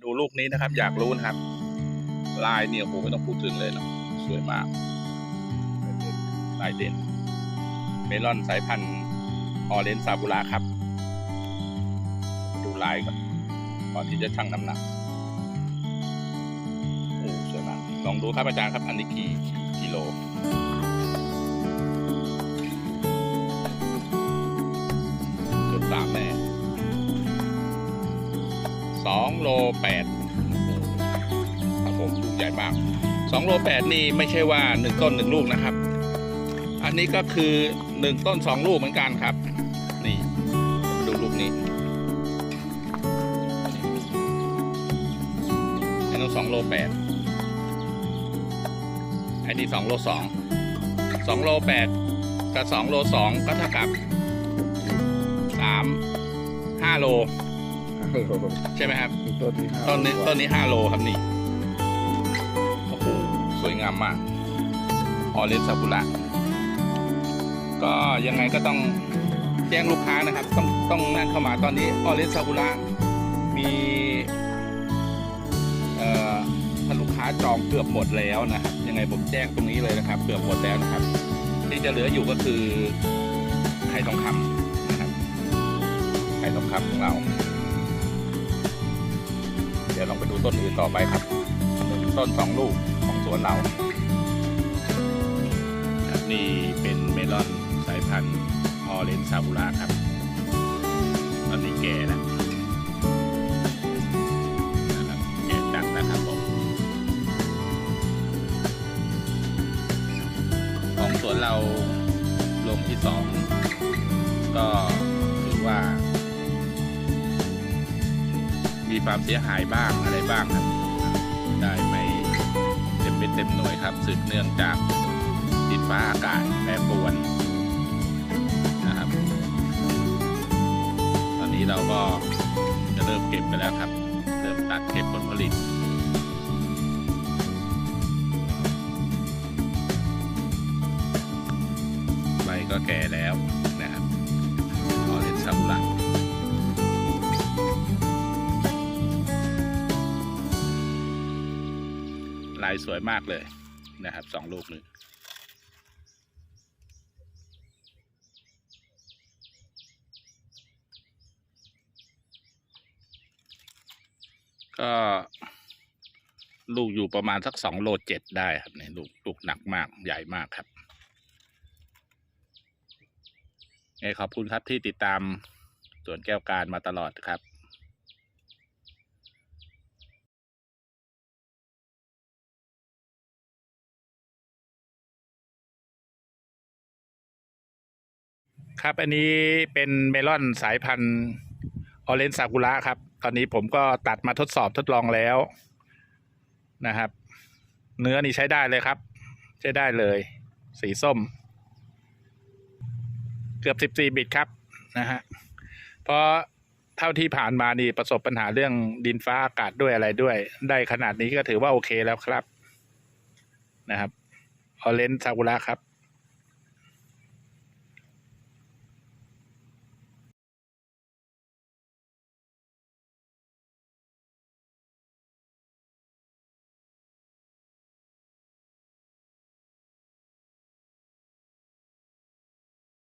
ดูลูกนี้นะครับ อยากรู้นะครับ ลายเนี่ยโหไม่ต้องพูดถึงเลยเนาะสวยมากลายเด่น เมลอนสายพันธุ์ออเรนซาบุระครับ ดูลายก่อนก่อนที่จะชั่งน้ำหนักโอ้สวยมากลองดูครับอาจารย์ครับ อันนี้กี่กี่กิโล สองโลแปดครับผมใหญ่มากสองโลแปดนี่ไม่ใช่ว่าหนึ่งต้นหนึ่งลูกนะครับ อันนี้ก็คือหนึ่งต้นสองลูกเหมือนกันครับ นี่มาดูลูกนี้อันนั้นงโลแป8อันนี้งโลสองสองโลแปดกับสองโลสองก็เท่ากับสามห้าโล ใช่ไหมครับต้นนี้ห้าต้นนี้ต้นนี้ห้าโลครับนี่โอ้โหสวยงามมากออเรนซากุระก็ยังไงก็ต้องแจ้งลูกค้านะครับ ต้องต้องนั่นเข้ามาตอนนี้ออเรนซากุระมีเอ่อถ้าลูกค้าจองเกือบหมดแล้วนะครับยังไงผมแจ้งตรงนี้เลยนะครับ เกือบหมดแล้วนะครับ ที่จะเหลืออยู่ก็คือไข่ทองคำนะครับไข่ทองคำของเรา เดี๋ยวลองไปดูต้นอื่นต่อไปครับหนึ่งต้นสองลูกของสวนเราครับนี่เป็นเมลอนสายพันธุ์ออเรนซาบูราครับ ตอนนี้แก่แล้วนะครับแก่จัดนะครับผมของสวนเราลงที่สองก็ ความเสียหายบ้างอะไรบ้างครับ ได้ไม่เต็มเป็นเต็มหน่วยครับสืบเนื่องจากดินฟ้าอากาศแปรปรวนนะครับ ตอนนี้เราก็จะเริ่มเก็บไปแล้วครับ เริ่มตัดเก็บผลผลิตใบก็แก่แล้วายสวยมากเลยนะครับสองลูกนี้ก็ลูกอยู่ประมาณสักสองโลเจ็ดได้ครับเนี่ยลูกลูกหนักมากใหญ่มากครับไงขอบคุณครับที่ติดตามสวนแก้วการมาตลอดครับ ครับอันนี้เป็นเมลอนสายพันธุ์ออเรนซากุระครับ ตอนนี้ผมก็ตัดมาทดสอบทดลองแล้วนะครับ เนื้อนี่ใช้ได้เลยครับ ใช้ได้เลย สีส้ม เกือบสิบสี่14 บิตครับนะฮะเพราะเท่าที่ผ่านมานี่ประสบปัญหาเรื่องดินฟ้าอากาศด้วยอะไรด้วย ได้ขนาดนี้ก็ถือว่าโอเคแล้วครับนะครับออเรนซากุระครับ